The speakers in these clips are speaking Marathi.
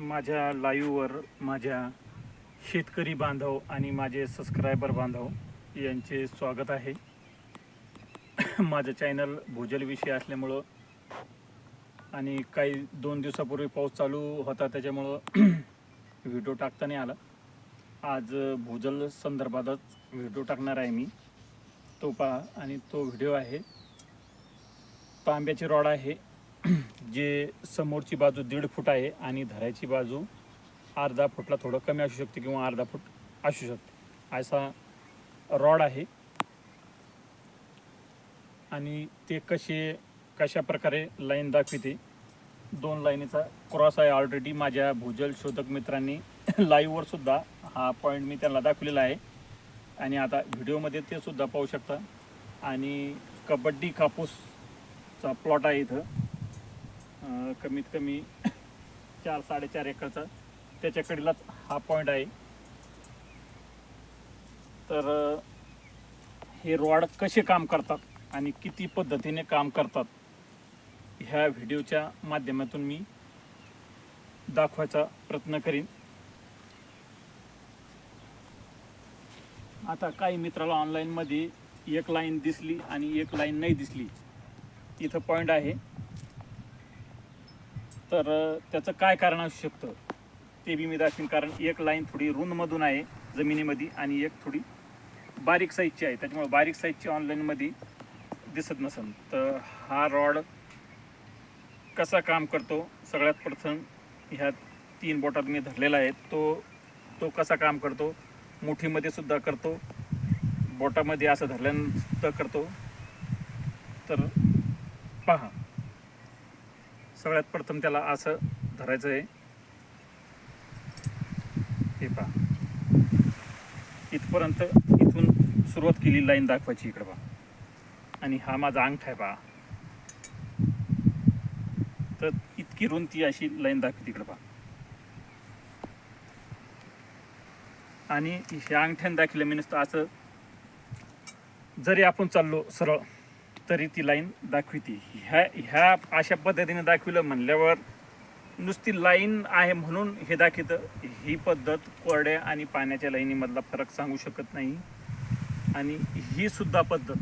माझ्या लाईव्हवर माझ्या शेतकरी बांधव आणि माझे सबस्क्रायबर बांधव यांचे स्वागत आहे. माझं चॅनल भूजलविषयी असल्यामुळं आणि काही दोन दिवसापूर्वी पाऊस चालू होता त्याच्यामुळं व्हिडिओ टाकता नाही आला. आज भूजल संदर्भातच व्हिडिओ टाकणार आहे मी. तो पहा आणि तो व्हिडिओ आहे. तांब्याची रॉड आहे. जे समोरची बाजू दीड फूट आहे आणि धरायची बाजू अर्धा फूटला थोडं कमी असू शकते किंवा अर्धा फूट असू शकते. असा रॉड आहे. आणि ते कसे कशा प्रकारे लाईन दाखविते दोन लाईनीचा क्रॉस आहे ऑलरेडी माझ्या भूजल शोधक मित्रांनी लाईव्हवर सुद्धा हा पॉईंट मी त्यांना दाखवलेला आहे. आणि आता व्हिडिओमध्ये ते सुद्धा पाहू शकता. आणि कबड्डी कापूसचा प्लॉट आहे इथं. कमीत कमी चार साडेचार एकरचा त्याच्याकडीलाच हा पॉईंट आहे. तर हे रॉड कसे काम करतात आणि किती पद्धतीने काम करतात ह्या व्हिडिओच्या माध्यमातून मी दाखवायचा प्रयत्न करीन. आता काही मित्राला ऑनलाईनमध्ये एक लाईन दिसली आणि एक लाईन नाही दिसली. इथं पॉईंट आहे. तर त्याचं काय कारण असू शकतं? ते बी मी दाखवीन. कारण एक लाईन थोडी रुंदमधून आहे जमिनीमध्ये आणि एक थोडी बारीक साईजची आहे. त्याच्यामुळे बारीक साईजची ऑनलाईनमध्ये दिसत नसेल तर हा रॉड कसा काम करतो? सगळ्यात प्रथम ह्या तीन बोटात मी धरलेला आहे. तो तो कसा काम करतो? मुठीमध्ये सुद्धा करतो. बोटामध्ये असं धरल्यानंतर करतो. तर पहा. सगळ्यात प्रथम त्याला असं धरायचं आहे हे पहा. इथपर्यंत इथून सुरुवात केली लाईन दाखवायची इकडे पहा आणि हा माझा अंगठा आहे पहा. तर इतकी रुंदी अशी लाईन दाखवली तिकडे पहा. आणि ह्या अंगठ्याने दाखवलं मी नुसतं असं जरी आपण चाललो सरळ तरी ती लाईन दाखविते. ह्या ह्या अशा पद्धतीने दाखविलं म्हणल्यावर नुसती लाईन आहे म्हणून हे दाखवतं. ही पद्धत कोरड्या आणि पाण्याच्या लाईनीमधला फरक सांगू शकत नाही. आणि ही सुद्धा पद्धत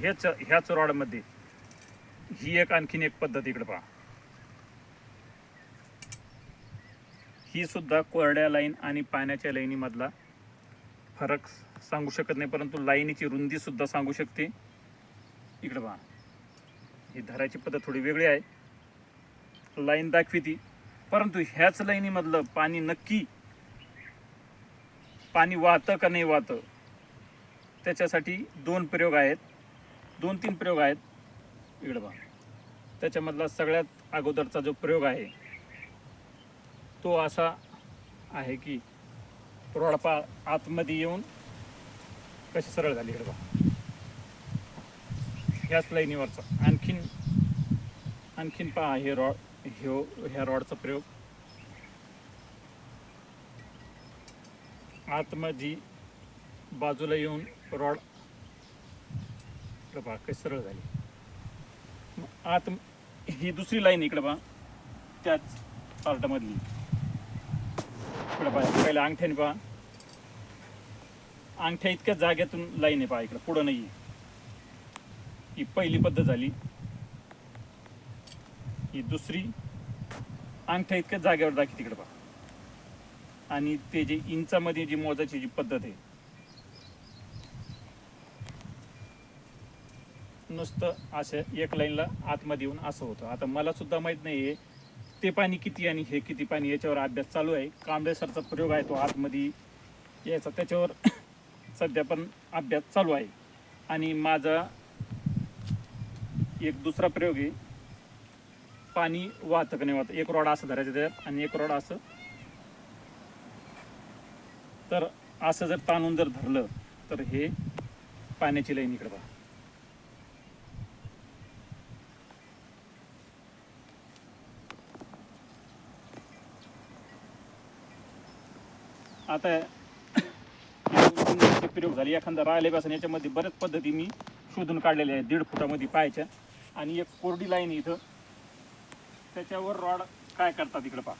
ह्याच ह्याच रॉडमध्ये ही एक आणखीन एक पद्धत इकडे पहा. ही सुद्धा कोरड्या लाईन आणि पाण्याच्या लाईनीमधला फरक सांगू शकत नाही परंतु लाईनीची रुंदी सुद्धा सांगू शकते. इकडं पहा. ही धरायची पद्धत थोडी वेगळी आहे. लाईन दाखविती परंतु ह्याच लाईनीमधलं पाणी नक्की पाणी वाहतं का नाही वाहतं त्याच्यासाठी दोन प्रयोग आहेत. दोन तीन प्रयोग आहेत. इकडं पहा. त्याच्यामधला सगळ्यात अगोदरचा जो प्रयोग आहे तो असा आहे की रोडपा आतमध्ये येऊन कशी सरळ झाली इकडं पहा. ह्याच लाईनीवरचा. आणखीन आणखीन पहा हे रॉड ह्यो ह्या रॉडचा प्रयोग. आतमध्ये बाजूला येऊन रॉड पहा काही सरळ झाली. आत ही दुसरी लाईन इकडे पहा त्याच पार्टमधली. इकडे पहा पहिल्या अंगठ्याने पहा. अंगठ्या इतक्या जागेतून लाईन आहे पहा इकडे पुढं नाही ही पहिली पद्धत झाली. ही दुसरी अंगठ्या इतक्या जागेवर दाखी तिकडे पहा आणि ते जे इंचामध्ये जी मोजायची जी पद्धत आहे. नुसतं असं एक लाईनला आतमध्ये येऊन असं होतं. आता मला सुद्धा माहीत नाही आहे ते पाणी किती आणि हे किती पाणी याच्यावर अभ्यास चालू आहे. कांबळे सरचा प्रयोग आहे तो आतमध्ये यायचा. त्याच्यावर सध्या पण अभ्यास चालू आहे. आणि माझा एक दुसरा प्रयोग आहे. पाणी वाहतं का नाही वाहतं? एक रॉड असं धरायचं त्याच्यात आणि एक रॉड असं. तर असं जर ताणून जर धरलं तर हे पाण्याची लाईन इकडे पहा. आता प्रयोग झाले. एखादा राहिलेपासून याच्यामध्ये बऱ्याच पद्धती मी शोधून काढलेल्या आहेत. दीड फुटामध्ये पाहायच्या. आणि एक कोरडी लाईन इथं. त्याच्यावर रॉड काय करतात इकडं पहा.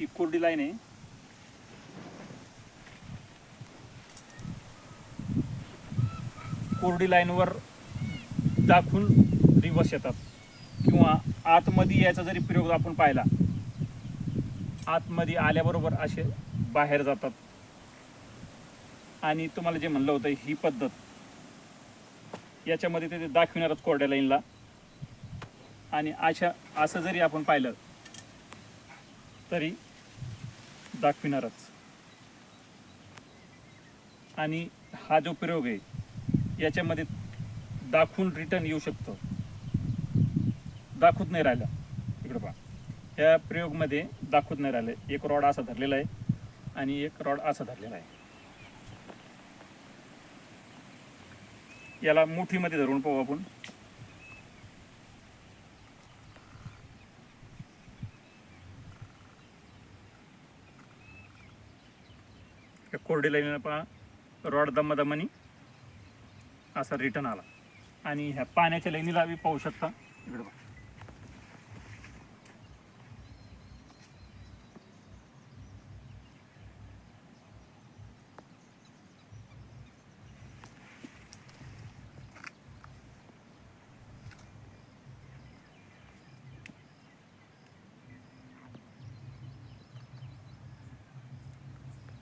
ही कोरडी लाईन आहे. कोरडी लाईनवर दाखवून रिवर्स येतात. किंवा आतमध्ये याचा जरी प्रयोग आपण पाहिला आतमध्ये आल्याबरोबर असे बाहेर जातात. आणि तुम्हाला जे म्हणलं होतं ही पद्धत. याच्यामध्ये ते दाखविणारच कोरड्या लाईनला. आणि अशा असं जरी आपण पाहिलं तरी दाखविणारच. आणि हा जो प्रयोग आहे याच्यामध्ये दाखवून रिटर्न येऊ शकतो. दाखवत नाही राहिला. इकडं पहा. या प्रयोगमध्ये दाखवत नाही राहिलं. एक रॉड असा धरलेला आहे आणि एक रॉड असा धरलेला आहे. याला मुठीमध्ये धरून पाहू आपण. कोरडी लाईनला पहा रॉड दमादमानी असा रिटर्न आला. आणि ह्या पाण्याच्या लाईनीला आम्ही पाहू शकता. इकडे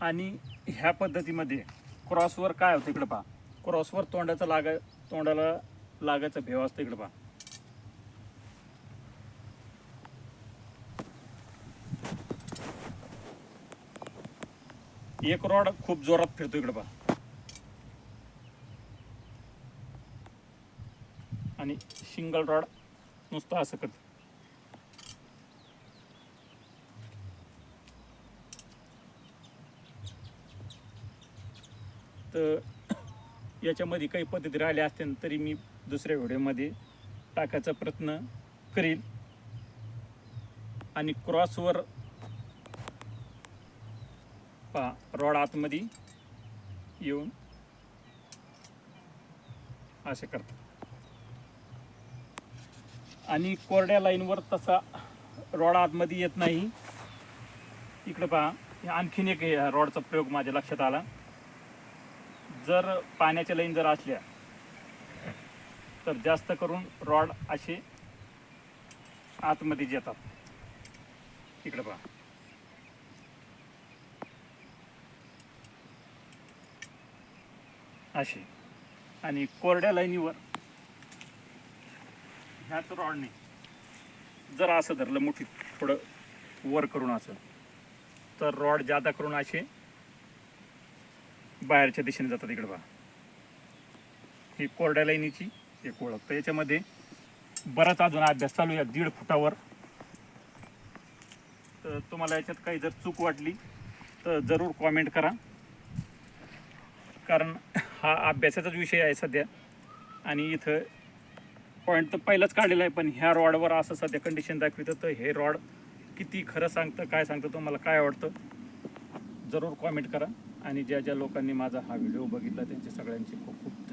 आणि ह्या पद्धतीमध्ये क्रॉसवर काय होतं इकडं पहा. क्रॉसवर तोंडाचं लागा तोंडाला लागायचं भेव असतं इकडं पहा. एक रॉड खूप जोरात फिरतो इकडं पहा. आणि सिंगल रॉड नुसतं असं करतो. तर याच्यामध्ये काही पद्धती राहिल्या असतील तरी मी दुसऱ्या व्हिडिओमध्ये टाकायचा प्रयत्न करील आणि क्रॉसवर पहा रॉड आतमध्ये येऊन असे करतात. आणि कोरड्या लाईनवर तसा रॉड आतमध्ये येत नाही. इकडं पहा आणखीन एक हे रॉडचा प्रयोग माझ्या लक्षात आला. जर पाण्याच्या लाईन जर असल्या तर जास्त करून रॉड असे आतमध्ये येतात. इकडे पहा. असे. आणि कोरड्या लाईनीवर ह्याच रॉडने जर असं धरलं मुठीत थोडं वर करून असं तर रॉड जादा करून असे बाहेरच्या दिशेने जातात इकडे बघा. ही कोरड्या लाईनीची एक ओळख. तर याच्यामध्ये बराच अजून अभ्यास चालू आहे दीड फुटावर. तर तुम्हाला याच्यात काही जर चूक वाटली तर जरूर कॉमेंट करा. कारण हा अभ्यासाचाच विषय आहे सध्या. आणि इथं पॉईंट तर पहिलाच काढलेला आहे पण ह्या रॉडवर असं सध्या कंडिशन दाखवितं तर हे रॉड किती खरं सांगतं काय सांगतं तुम्हाला काय आवडतं जरूर कॉमेंट करा. आणि ज्या ज्या लोकांनी माझा हा व्हिडिओ बघितला त्यांचे सगळ्यांचे खूप खूप